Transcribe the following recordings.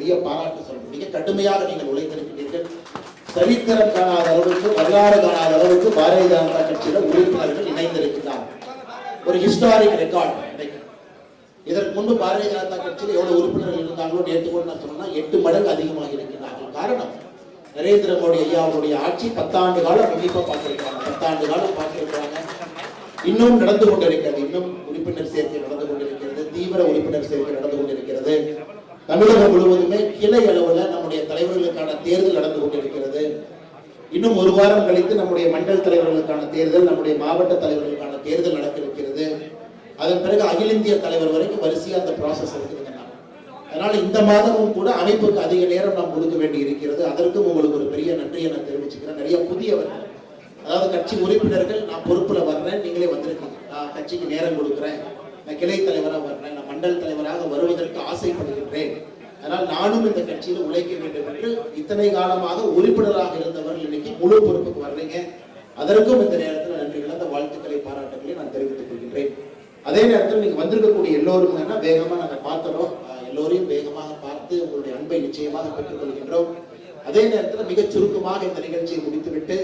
பெரிய பாராட்டு சொல்லணும். மிக கடுமையாக நீங்கள் உழைத்திருக்கிறீர்கள். சரித்திரம் காணாத அளவுக்கு வரலாறு காணாத அளவுக்கு பாரதிய ஜனதா கட்சியில உறுப்பினர்கள் இணைந்திருக்கிறார்கள் ஒரு ஹிஸ்டாரிக் ரெக்கார்ட் இதற்கு முன்பு பாரதிய ஜனதா கட்சியில் எவ்வளவு உறுப்பினர்கள் இருந்தாங்களோ நேற்று கூட நான் சொன்னா எட்டு மடங்கு அதிகமாக இருக்கிறார்கள். காரணம் நரேந்திர மோடி ஐயா அவருடைய ஆட்சி பத்தாண்டு காலம் உன்னிப்பா பார்த்திருக்கிறாங்க. பத்தாண்டு காலம் பார்த்திருக்கிறாங்க. இன்னும் நடந்து கொண்டிருக்கிறது. இன்னும் உறுப்பினர் சேர்க்கை நடந்து தீவிர உறுப்பினர் சேர்க்கை நடந்து கொண்டிருக்கிறது. தமிழகம் முழுவதுமே கிளை அளவுல நம்முடைய தலைவர்களுக்கான தேர்தல் நடந்து கொண்டிருக்கிறது. இன்னும் ஒரு வாரம் கழித்து நம்முடைய மண்டல் தலைவர்களுக்கான தேர்தல் நம்முடைய மாவட்ட தலைவர்களுக்கான தேர்தல் நடக்க இருக்கிறது அதன் பிறகு அகில இந்திய தலைவர் வரைக்கும் வரிசையா அந்த ப்ராசஸ் இருக்குதுங்க அதனால இந்த மாதமும் கூட அமைப்புக்கு அதிக நேரம் நாம் கொடுக்க வேண்டி இருக்கிறது அதற்கும் உங்களுக்கு ஒரு பெரிய நன்றியை நான் தெரிவிச்சுக்கிறேன். நிறைய புதியவர்கள் அதாவது கட்சி உறுப்பினர்கள் நான் பொறுப்புல வர்றேன். நீங்களே வந்திருக்கீங்க. நான் கட்சிக்கு நேரம் கொடுக்குறேன். நான் கிளை தலைவராக வர்றேன் நான் மண்டல் தலைவராக வருவதற்கு ஆசைப்படுகின்றேன். ஆனால் நானும் இந்த கட்சியில் உழைக்க வேண்டும் என்று இத்தனை காலமாக உறுப்பினராக இருந்தவர்கள் இன்னைக்கு முழு பொறுப்புக்கு வர்றீங்க. அதற்கும் இந்த நேரத்தில் நன்றி கலந்த வாழ்த்துக்களை பாராட்டுகளை நான் தெரிவித்துக் கொள்கின்றேன். அதே நேரத்தில் நீங்க வந்திருக்கக்கூடிய எல்லோரும் என்ன வேகமா நாங்கள் பார்த்தோம் எல்லோரையும் வேகமாக பார்த்து உங்களுடைய அன்பை நிச்சயமாக பெற்றுக் கொள்கின்றோம். அதே நேரத்தில் மிகச் சுருக்கமாக இந்த நிகழ்ச்சியை முடித்துவிட்டு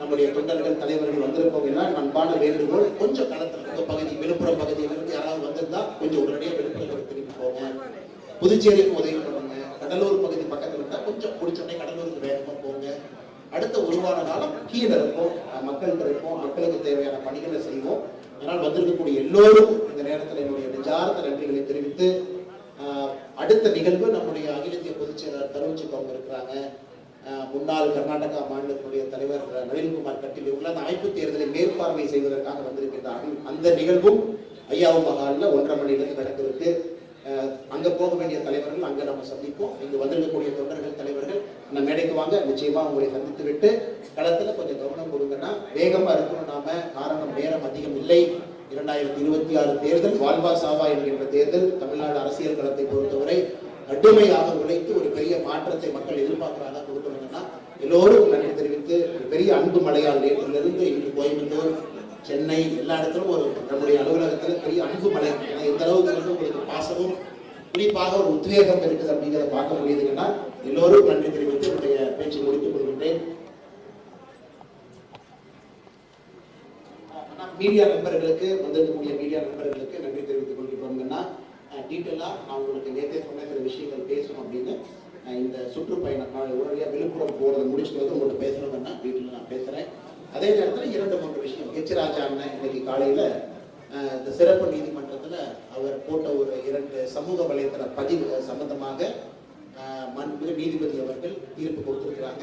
நம்முடைய தொண்டர்கள் தலைவர்கள் வந்திருப்பவங்க எல்லாம் அன்பான வேண்டுகோள் கொஞ்சம் களத்தில் உங்க பகுதி விழுப்புரம் பகுதியிலிருந்து யாராவது வந்திருந்தா கொஞ்சம் உடனடியாக விழுப்புரம் திரும்பி போங்க புதுச்சேரிக்கு உதவி பண்ணுங்க கடலூர் பகுதி பக்கத்தில் இருந்தால் கொஞ்சம் பிடிச்சோடனே கடலூருக்கு வேகமாக போங்க. அடுத்த ஒரு வார காலம் கீழே இருப்போம். மக்கள் இருப்போம். மக்களுக்கு தேவையான பணிகளை செய்வோம். அதனால் வந்திருக்கக்கூடிய எல்லோரும் இந்த நேரத்தில் என்னுடைய நெஞ்சார்ந்த நன்றிகளை தெரிவித்து அடுத்த நிகழ்வு நம்முடைய அகில இந்திய பொதுச் செயலாளர் தருவச்சிக்கு அவங்க இருக்கிறாங்க முன்னாள் கர்நாடகா மாநிலத்தினுடைய தலைவர் நளின்குமார் கட்டில் இவங்க அந்த அமைப்பு தேர்தலை மேற்பார்வை செய்வதற்காக வந்திருக்கின்றார்கள் அந்த நிகழ்வும் ஐயாவும் மகாலில் ஒன்றரை மணியிலிருந்து நடக்கிறது அங்கே போக வேண்டிய தலைவர்கள் அங்கே நம்ம சந்திப்போம். இங்கே வந்திருக்கக்கூடிய தொண்டர்கள் தலைவர்கள் அந்த மேடைக்கு வாங்க. நிச்சயமாக உங்களை சந்தித்து விட்டு களத்தில் கொஞ்சம் கவனம் கொடுங்கன்னா வேகமாக இருக்கணும். நாம காரணம் நேரம் அதிகம் இல்லை. இரண்டாயிரத்தி இருபத்தி ஆறு தேர்தல் வாழ்வா சாவா என்கின்ற தேர்தல் தமிழ்நாடு அரசியல் களத்தை பொறுத்தவரை கடுமையாக உழைத்து ஒரு பெரிய மாற்றத்தை மக்கள் எதிர்பார்க்கிறாங்க. கொடுக்கணுங்கன்னா எல்லோரும் நன்றி தெரிவித்து ஒரு பெரிய அன்பு மலையால் நேற்றிலிருந்து இன்று கோயம்புத்தூர் சென்னை எல்லா இடத்திலும் ஒரு நம்முடைய அலுவலகத்தில் பெரிய அன்பு மலை ஏன்னா எந்த அளவுக்கு வந்து உங்களுக்கு பாசமும் குறிப்பாக ஒரு உத்வேகம் இருக்குது அப்படிங்கிறத பார்க்க முடியுதுங்கன்னா எல்லோரும் நன்றி தெரிவித்து என்னுடைய பேச்சை முடித்துக் கொள்கின்றேன். மீடியா நண்பர்களுக்கு வந்திருக்கக்கூடிய மீடியா நண்பர்களுக்கு நன்றி தெரிவித்துக் கொள்கிறோம்னா டீட்டெயிலாக நான் உங்களுக்கு நேற்றே சொன்ன சில விஷயங்கள் பேசணும் அப்படின்னு இந்த சுற்றுப்பயணம் உடனடியாக விழுப்புரம் போகிறத முடிச்சுட்டு வந்து உங்கள்கிட்ட பேசணும்னா வீட்டில் நான் பேசுகிறேன் அதே நேரத்தில் இரண்டு மூன்று விஷயம் ராஜா அண்ணன் இன்னைக்கு காலையில் இந்த சிறப்பு நீதிமன்றத்தில் அவர் போட்ட ஒரு இரண்டு சமூக வலைத்தள பதிவு சம்பந்தமாக அஹ், நீதிபதி அவர்கள் தீர்ப்பு கொடுத்துருக்கிறாங்க.